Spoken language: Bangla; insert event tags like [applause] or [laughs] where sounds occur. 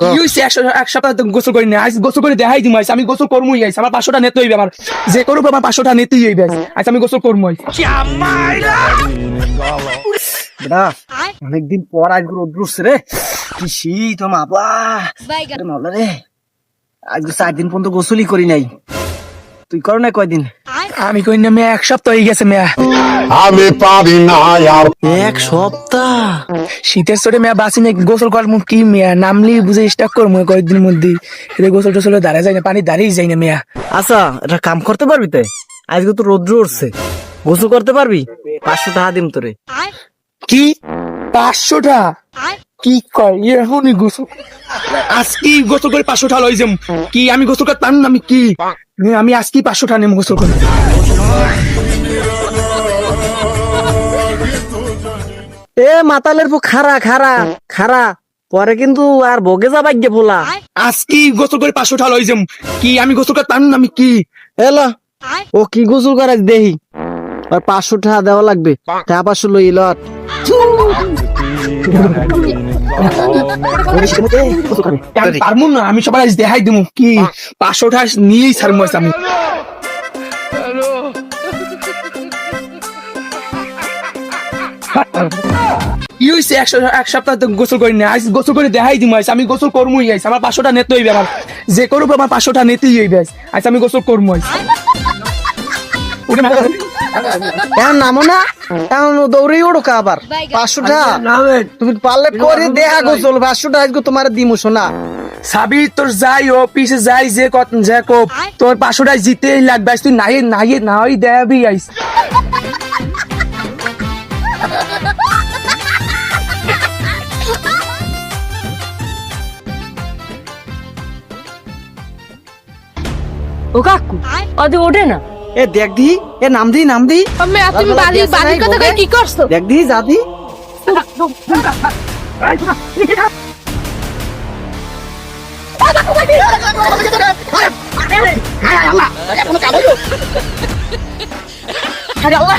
কি? হইছে একশো এক সপ্তাহ গোসল করি না গোসল করে দেখাই দিম আমি গোসল করমুই আইস। আমার পাঁচশোটা নেতে হইবে আমার। যে করুক আমার পাঁচশোটা নেতেই হইবে আইস। আমি গোসল করমু বেটা অনেকদিন পর আজকে রোদ্র রে। কি শীত মাপা রে। চার দিন পর্যন্ত গোসলই করি নাই। তুই কর না কয়দিন। আমি কই না এক সপ্তাহ হয়ে গেছে মেয়া। আমি পারি না আর এক সপ্তাহ? শীতের চোটে মেয়া বাসি না গোসল করমু কি মেয়া? নামলি বুঝে স্টাক করমু কয়েকদিন মধ্যে এতে গোসল টোসল দাঁড়ায় যায় না পানি দাঁড়িয়ে যায় না মেয়া। আচ্ছা এটা কাম করতে পারবি তে? আজকে তো রোদ্র উঠছে। গোসল করতে পারবি? পাঁচশো টাকা দিম তোরে। কি? পাঁচশোটা কি কয়? এখনই গোসল আজকে গোসল করে পাঁচশোটা লই যাম। কি আমি গোসল করতে পারব না আমি কি? আমি আজকে পাঁচশোটা নেম গোসল করে। এ মাতালের পো খারা খারা খারা পরে কিন্তু আর বগে যাবাই গে পোলা আজকে গোসল করে পাঁচশোটা লই যাম। কি আমি গোসল করতে পারব না আমি কি? এলো ও কি গোসল করে দেহি? আর পাঁচশো টাকা দেওয়া লাগবে। টাকা পাঁচশো লই লট [laughs] [laughs] পারব না আমি সবাই দেখাই দিমু কি পাঁচশোটা নিয়েই ছাড়বো আজ আমি এক সপ্তাহ গোসল করি না আজ গোসল করে দেখাই দিমু আজ আমি গোসল করমুই আইস আমার পাঁচশোটা নেতে হইবে আমার যে করুক আমার পাঁচশোটা নেতেই হইবে আজ আমি গোসল করমু আইস এখন নামো না এখন দৌড়েই ওড়ো কা আবার। পাঁচশো টাকা তুমি পারলে করে দেয়া গোসল পাঁচশো টাকা আজকে তোমার দিমু শোনা। সাবি তোর যাই ও পিছে যাই যে কত যে কোপ তোর পাঁচশোটা জিতেই লাগবে তুই নাই নাই নাই দেবি আইস। ও কাকু অদে ওঠে না? এ দেখ দি এ নাম দি নাম দি আমি তুমি বাড়ি বাড়ির কথা কই কি করছ দেখ দি যা দি আরে আল্লাহ